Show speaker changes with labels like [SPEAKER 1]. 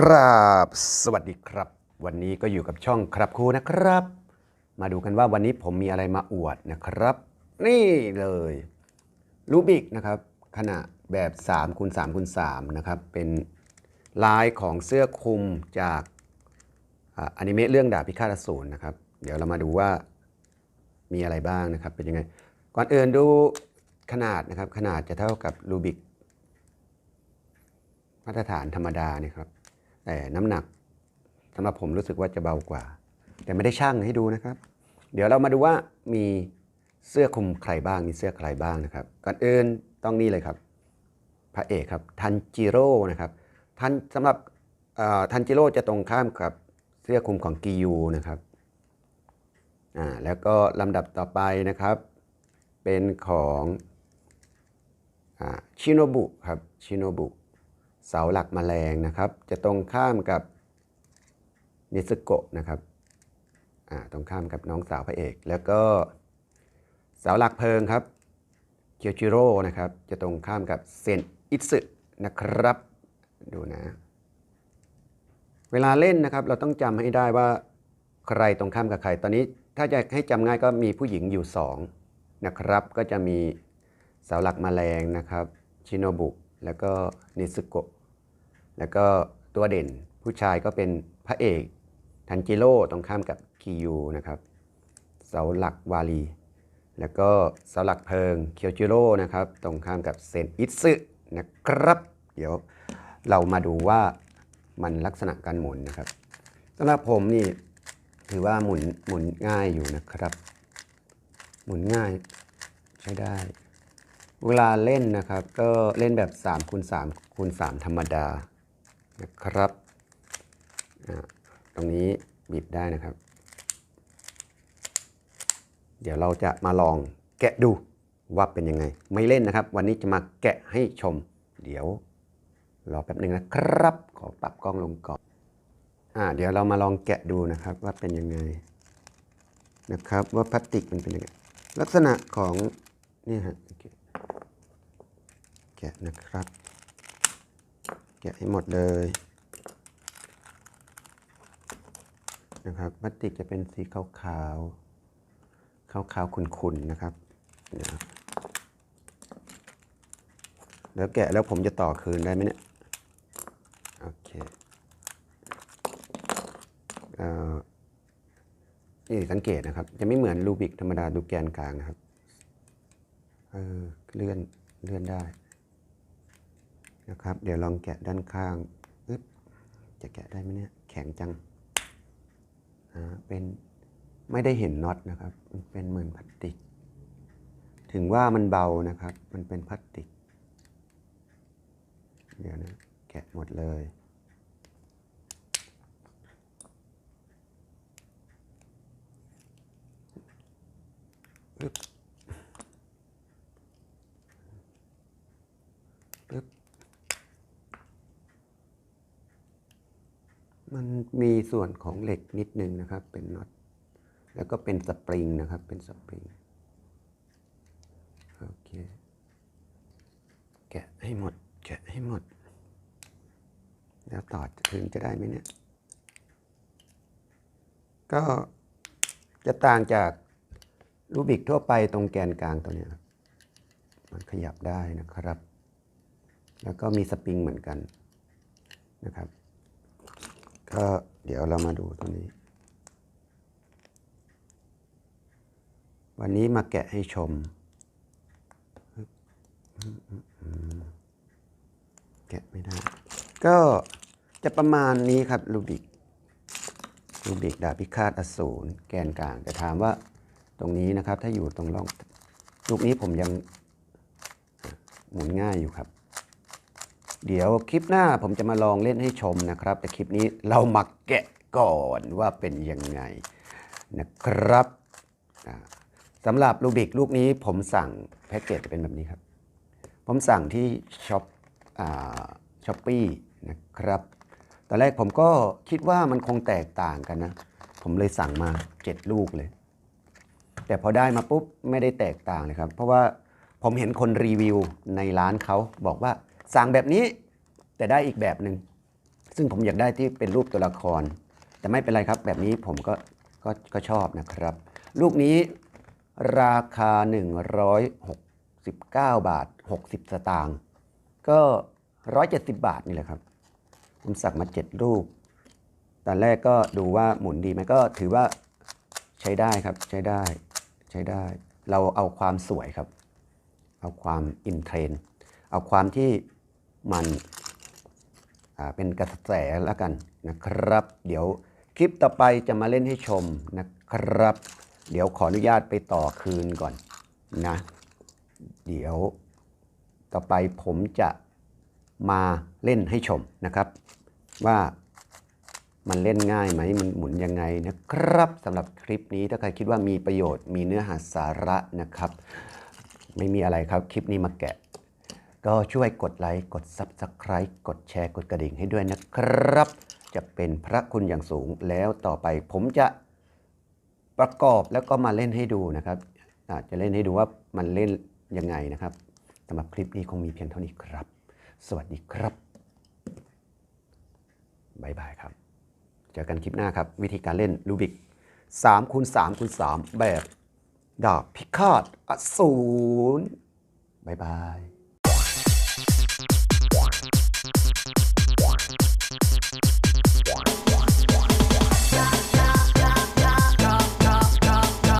[SPEAKER 1] กราบสวัสดีครับ วันนี้ก็อยู่กับช่องครับครูนะครับ มาดูกันว่าวันนี้ผมมีอะไรมาอวดนะครับ นี่เลยรูบิกนะครับ ขนาดแบบ3คูณ3คูณ3นะครับ เป็นลายของเสื้อคลุมจากอนิเมะเรื่องดาบพิฆาตอสูรนะครับ เดี๋ยวเรามาดูว่ามีอะไรบ้างนะครับ เป็นยังไง ก่อนอื่นดูขนาดนะครับ ขนาดจะเท่ากับรูบิกมาตรฐานธรรมดาเนี่ยครับ แต่น้ำหนักสำหรับผมรู้สึกว่าจะเบากว่า แต่ไม่ได้ช่างให้ดูนะครับ เดี๋ยวเรามาดูว่ามีเสื้อคลุมใครบ้างมีเสื้อใครบ้างนะครับก่อนอื่นต้องนี่เลยครับ พระเอกครับทันจิโร่นะครับทันสำหรับทันจิโร่จะตรงข้ามกับเสื้อคลุมของกิยูนะครับอ่าแล้วก็ลำดับต่อไปนะครับ เป็นของอ่าชิโนบุครับชิโนบุ เสาหลักแมลงนะครับ จะตรงข้ามกับนิสโกะนะครับตรงข้ามกับน้องสาวพระเอก แล้วก็เสาหลักเพลิงครับเคียวจิโร่นะครับ จะตรงข้ามกับเซนอิสึนะครับ ดูนะ เวลาเล่นนะครับ เราต้องจำให้ได้ว่าใครตรงข้ามกับใคร ตอนนี้ถ้าจะให้จำง่ายก็มีผู้หญิงอยู่สองนะครับ ก็จะมีเสาหลักแมลงนะครับ ชิโนบุ แล้วก็เนิสโกะแล้วก็ตัวเด่นผู้ชายก็เป็นพระเอกทันจิโร่ตรงข้ามกับคิยูนะครับ เสาหลักวาลี แล้วก็เสาหลักเพิงเคียวจิโร่นะครับ ตรงข้ามกับเซนอิสึนะครับ เดี๋ยวเรามาดูว่ามันลักษณะการหมุนนะครับสำหรับผมนี่ถือว่าหมุนหมุนง่ายอยู่นะครับ หมุนง่ายใช้ได้ เวลาเล่นนะครับ ก็เล่นแบบ3คูณ3คูณ3ธรรมดานะครับ ตรงนี้บีบได้นะครับ เดี๋ยวเราจะมาลองแกะดูว่าเป็นยังไง ไม่เล่นนะครับ วันนี้จะมาแกะให้ชม เดี๋ยวรอแป๊บหนึ่งนะครับ ขอปรับกล้องลงก่อนอ่าเดี๋ยวเรามาลองแกะดูนะครับว่าเป็นยังไงนะครับ ว่าพลาสติกมันเป็นยังไงลักษณะของนี่ฮะโอเคะนะครับ แกะให้หมดเลยนะครับพลาสติกจะเป็นสีขาวขาวขาวขาวๆขุ่นๆนะครับนะแล้วแกะแล้วผมจะต่อคืนได้ไหมเนี่ย โอเคเอ่อนี่สังเกตนะครับ จะไม่เหมือนรูบิกธรรมดาดูแกนกลางนะครับ เออ เลื่อน เลื่อนได้ นะครับ เดี๋ยวลองแกะด้านข้างอึ๊บจะแกะได้ไหมเนี่ย แข็งจังอ่าเป็นไม่ได้เห็นน็อตนะครับ มันเป็นเหมือนพลาสติก ถึงว่ามันเบานะครับ มันเป็นพลาสติก เดี๋ยวนะ แกะหมดเลยปึ๊บ มันมีส่วนของเหล็กนิดนึงนะครับ เป็นน็อตแล้วก็เป็นสปริงนะครับ เป็นสปริงโอเคแกะให้หมด แกะให้หมด แล้วต่อคืนจะได้ไหมเนี่ย ก็จะต่างจากรูบิกทั่วไปตรงแกนกลางตัวเนี้ยครับมันขยับได้นะครับ แล้วก็มีสปริงเหมือนกันนะครับ ก็เดี๋ยวเรามาดูตัวนี้ วันนี้มาแกะให้ชม แกะไม่ได้ ก็จะประมาณนี้ครับรูบิกรูบิกดาบพิฆาตอสูรแกนกลางแต่ถามว่าตรงนี้นะครับ ถ้าอยู่ตรงร่องลูกนี้ผมยังหมุนง่ายอยู่ครับ เดี๋ยวคลิปหน้าผมจะมาลองเล่นให้ชมนะครับ แต่คลิปนี้เรามาแกะก่อนว่าเป็นยังไงนะครับสำหรับรูบิกลูกนี้ผมสั่งแพ็กเกจจะเป็นแบบนี้ครับ ผมสั่งที่ช็อปช้อปปี้นะครับ ตอนแรกผมก็คิดว่ามันคงแตกต่างกันนะ ผมเลยสั่งมา 7 ลูกเลย แต่พอได้มาปุ๊บไม่ได้แตกต่างเลยครับ เพราะว่าผมเห็นคนรีวิวในร้านเขาบอกว่า สั่งแบบนี้แต่ได้อีกแบบหนึ่งซึ่งผมอยากได้ที่เป็นรูปตัวละคร แต่ไม่เป็นไรครับ แบบนี้ผมก็ก็ก็ชอบนะครับ ลูกนี้ราคา 169 บาท 60 สตางค์ก็ 170 บาทนี่แหละครับ ผมสักมา 7 รูปตอนแรกก็ดูว่าหมุนดีไหมก็ถือว่าใช้ได้ครับใช้ได้ใช้ได้ เราเอาความสวยครับ เอาความอินเทรนด์เอาความที่ มันเป็นกระแสแล้วกันนะครับ เดี๋ยวคลิปต่อไปจะมาเล่นให้ชมนะครับ เดี๋ยวขออนุญาตไปต่อคืนก่อนนะ เดี๋ยวต่อไปผมจะมาเล่นให้ชมนะครับ ว่ามันเล่นง่ายไหมมันหมุนยังไงนะครับสำหรับคลิปนี้ถ้าใครคิดว่ามีประโยชน์มีเนื้อหาสาระนะครับ ไม่มีอะไรครับคลิปนี้มาแกะ ก็ช่วยกดไลค์กด Subscribe กดแชร์กดกระดิ่งให้ด้วยนะครับ จะเป็นพระคุณอย่างสูงแล้วต่อไปผมจะประกอบแล้วก็มาเล่นให้ดูนะครับอาจจะเล่นให้ดูว่ามันเล่นยังไงนะครับสำหรับคลิปนี้คงมีเพียงเท่านี้ครับ สวัสดีครับบายบายครับ เจอกันคลิปหน้าครับ วิธีการเล่นลูบิก3คูณ3คูณ3แบบดาบพิฆาตอสูรบายบาย Thanks.